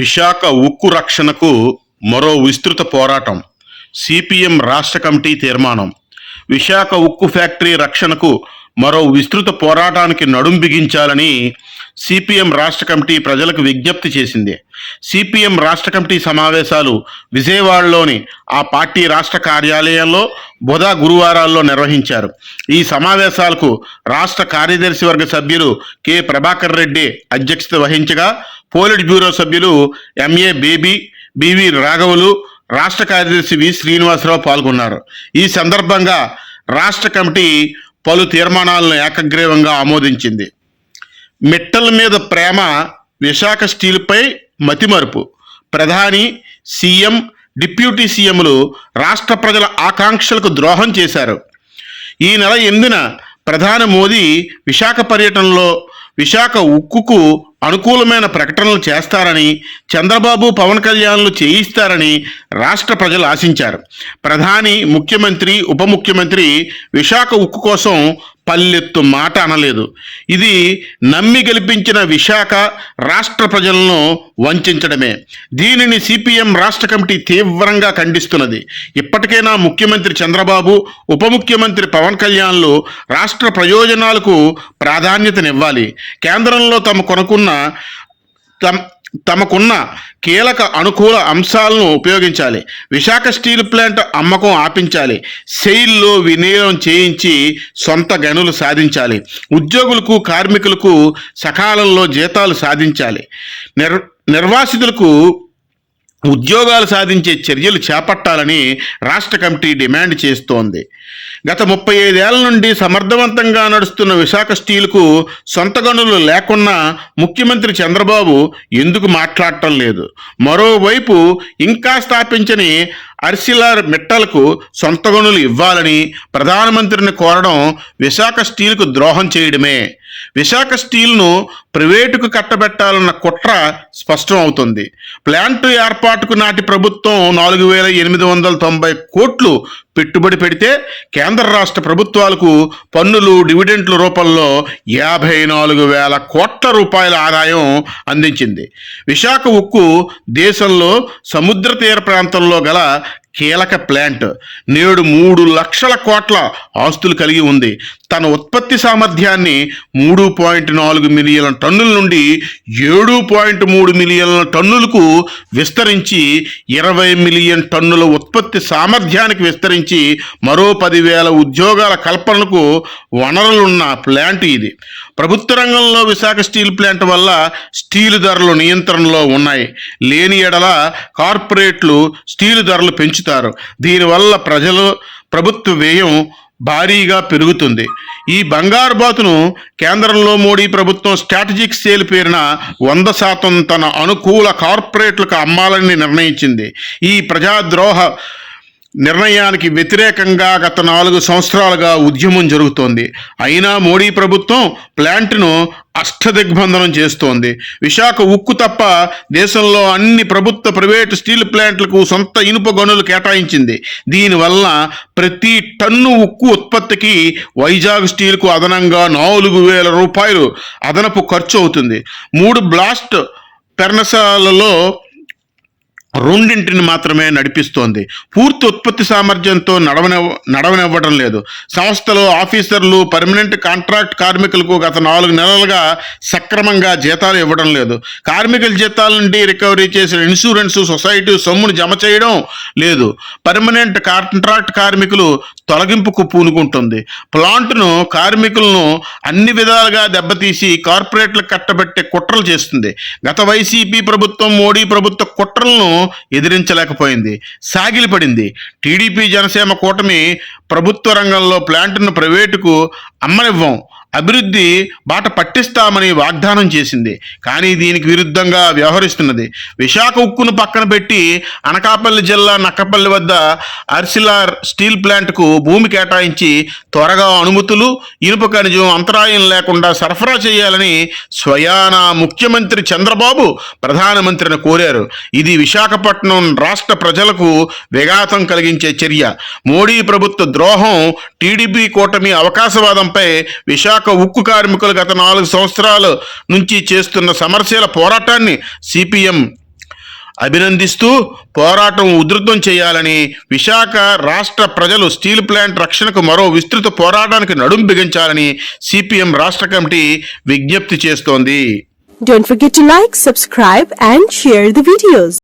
విశాఖ ఉక్కు రక్షణకు మరో విస్తృత పోరాటం. సిపిఎం రాష్ట్ర కమిటీ తీర్మానం. విశాఖ ఉక్కు ఫ్యాక్టరీ రక్షణకు మరో విస్తృత పోరాటానికి నడుం బిగించాలని సిపిఎం రాష్ట్ర కమిటీ ప్రజలకు విజ్ఞప్తి చేసింది. సిపిఎం రాష్ట్ర కమిటీ సమావేశాలు విజయవాడలోని ఆ పార్టీ రాష్ట్ర కార్యాలయంలో బుధ గురువారాల్లో నిర్వహించారు. ఈ సమావేశాలకు రాష్ట్ర కార్యదర్శి వర్గ సభ్యులు కె. ప్రభాకర్ రెడ్డి అధ్యక్షత వహించగా పోలిట్ బ్యూరో సభ్యులు ఎంఏ బేబీ బివి రాఘవులు రాష్ట్ర కార్యదర్శి వి. శ్రీనివాసరావు పాల్గొన్నారు. ఈ సందర్భంగా రాష్ట్ర కమిటీ పలు తీర్మానాలను ఏకగ్రీవంగా ఆమోదించింది. మిట్టల మీద ప్రేమ విశాఖ స్టీల్పై మతిమరుపు. ప్రధాని సీఎం డిప్యూటీ సీఎంలు రాష్ట్ర ప్రజల ఆకాంక్షలకు ద్రోహం చేశారు. ఈ నెల ఎనిమిదిన ప్రధాని మోదీ విశాఖ పర్యటనలో విశాఖ ఉక్కుకు అనుకూలమైన ప్రకటనలు చేస్తారని చంద్రబాబు పవన్ కళ్యాణ్లు చేయిస్తారని రాష్ట్ర ప్రజలు ఆశించారు. ప్రధాని ముఖ్యమంత్రి ఉప ముఖ్యమంత్రి విశాఖ ఉక్కు కోసం పల్లెత్తు మాట అనలేదు. ఇది నమ్మి గెలిపించిన విశాఖ రాష్ట్ర ప్రజలను వంచడమే. దీనిని సిపిఎం రాష్ట్ర కమిటీ తీవ్రంగా ఖండిస్తున్నది. ఇప్పటికైనా ముఖ్యమంత్రి చంద్రబాబు ఉప ముఖ్యమంత్రి పవన్ కళ్యాణ్లు రాష్ట్ర ప్రయోజనాలకు ప్రాధాన్యతనివ్వాలి. కేంద్రంలో తమ కొనుక్కున్న తమ తమకున్న కీలక అనుకూల అంశాలను ఉపయోగించాలి. విశాఖ స్టీల్ ప్లాంట్ అమ్మకం ఆపించాలి. సెయిల్లో వినియోగం చేయించి సొంత గనులు సాధించాలి. ఉద్యోగులకు కార్మికులకు సకాలంలో జీతాలు సాధించాలి. నిర్ నిర్వాసితులకు ఉద్యోగాలు సాధించే చర్యలు చేపట్టాలని రాష్ట్ర కమిటీ డిమాండ్ చేస్తోంది. గత ముప్పై ఐదేళ్ళ నుండి సమర్థవంతంగా నడుస్తున్న విశాఖ స్టీల్కు సొంత గనులు లేకున్నా ముఖ్యమంత్రి చంద్రబాబు ఎందుకు మాట్లాడటం లేదు. మరోవైపు ఇంకా స్థాపించని అర్సిలార్ మిట్టలకు సొంత గనులు ఇవ్వాలని ప్రధానమంత్రిని కోరడం విశాఖ స్టీల్కు ద్రోహం చేయడమే. విశాఖ స్టీల్ను ప్రైవేటుకు కట్టబెట్టాలన్న కుట్ర స్పష్టం అవుతుంది. ప్లాంట్ ఏర్పాటుకు నాటి ప్రభుత్వం నాలుగు వేల ఎనిమిది వందల తొంభై కోట్లు పెట్టుబడి పెడితే కేంద్ర రాష్ట్ర ప్రభుత్వాలకు పన్నులు డివిడెంట్ల రూపంలో యాభై నాలుగు వేల కోట్ల రూపాయల ఆదాయం అందించింది. విశాఖ ఉక్కు దేశంలో సముద్ర తీర ప్రాంతంలో గల కీలక ప్లాంట్. నేడు మూడు లక్షల కోట్ల ఆస్తులు కలిగి ఉంది. తన ఉత్పత్తి సామర్థ్యాన్ని మూడు పాయింట్ నాలుగు మిలియన్ల టన్నుల నుండి ఏడు పాయింట్ మూడు మిలియన్ల టన్నులకు విస్తరించి ఇరవై మిలియన్ టన్నుల ఉత్పత్తి సామర్థ్యానికి విస్తరించి మరో పదివేల ఉద్యోగాల కల్పనకు వనరులున్న ప్లాంట్ ఇది. ప్రభుత్వ రంగంలో విశాఖ స్టీల్ ప్లాంట్ వల్ల స్టీల్ ధరలు నియంత్రణలో ఉన్నాయి. లేని ఎడల కార్పొరేట్లు స్టీల్ ధరలు పెంచుతారు. దీనివల్ల ప్రజలు ప్రభుత్వ వ్యయం భారీగా పెరుగుతుంది. ఈ బంగారు బాతును కేంద్రంలో మోడీ ప్రభుత్వం స్ట్రాటజిక్ సేల్ పేరున వంద శాతం తన అనుకూల కార్పొరేట్లకు అమ్మాలని నిర్ణయించింది. ఈ ప్రజాద్రోహ నిర్ణయానికి వ్యతిరేకంగా గత నాలుగు సంవత్సరాలుగా ఉద్యమం జరుగుతోంది. అయినా మోడీ ప్రభుత్వం ప్లాంట్ను అష్టదిగ్బంధనం చేస్తోంది. విశాఖ ఉక్కు తప్ప దేశంలో అన్ని ప్రభుత్వ ప్రైవేటు స్టీల్ ప్లాంట్లకు సొంత ఇనుప గనులు కేటాయించింది. దీనివల్ల ప్రతి టన్ను ఉక్కు ఉత్పత్తికి వైజాగ్ స్టీల్కు అదనంగా నాలుగు వేల రూపాయలు అదనపు ఖర్చు అవుతుంది. మూడు బ్లాస్ట్ పెర్నసాలలో రెండింటిని మాత్రమే నడిపిస్తోంది. పూర్తి ఉత్పత్తి సామర్థ్యంతో నడవనివ్ నడవనివ్వడం లేదు. సంస్థలో ఆఫీసర్లు పర్మనెంట్ కాంట్రాక్ట్ కార్మికులకు గత నాలుగు నెలలుగా సక్రమంగా జీతాలు ఇవ్వడం లేదు. కార్మికుల జీతాల నుండి రికవరీ చేసిన ఇన్సూరెన్స్ సొసైటీ సొమ్మును జమ చేయడం లేదు. పర్మనెంట్ కాంట్రాక్ట్ కార్మికులు తొలగింపుకు పూనుకుంటుంది. ప్లాంట్ను కార్మికులను అన్ని విధాలుగా దెబ్బతీసి కార్పొరేట్లకు కట్టబెట్టే కుట్రలు చేస్తుంది. గత వైసీపీ ప్రభుత్వం మోడీ ప్రభుత్వ కుట్రలను ఎదిరించలేకపోయింది. సాగిలిపడింది. టీడీపీ జనసేన కూటమి ప్రభుత్వ రంగంలో ప్లాంట్ను ప్రైవేటుకు అమ్మనివ్వం. అభివృద్ధి బాట పట్టిస్తామని వాగ్దానం చేసింది. కానీ దీనికి విరుద్ధంగా వ్యవహరిస్తున్నది. విశాఖ ఉక్కును పక్కన పెట్టి అనకాపల్లి జిల్లా నక్కపల్లి వద్ద అర్సిలార్ స్టీల్ ప్లాంట్కు భూమి కేటాయించి త్వరగా అనుమతులు ఇనుప ఖనిజం అంతరాయం లేకుండా సరఫరా చేయాలని స్వయాన ముఖ్యమంత్రి చంద్రబాబు ప్రధానమంత్రిని కోరారు. ఇది విశాఖపట్నం రాష్ట్ర ప్రజలకు విఘాతం కలిగించే చర్య. మోడీ ప్రభుత్వ ద్రోహం టీడీపీ కూటమి అవకాశవాదంపై విశాఖ ఉక్కు కార్మికులు గత నాలుగు సంవత్సరాల నుంచి చేస్తున్న సమరశీల పోరాటాన్ని సిపిఎం అభినందిస్తూ పోరాటం ఉధృతం చేయాలని విశాఖ రాష్ట్ర ప్రజలు స్టీల్ ప్లాంట్ రక్షణకు మరో విస్తృత పోరాటానికి నడుం బిగించాలని సిపిఎం రాష్ట్ర కమిటీ విజ్ఞప్తి చేస్తోంది Don't forget to like, subscribe and share the videos.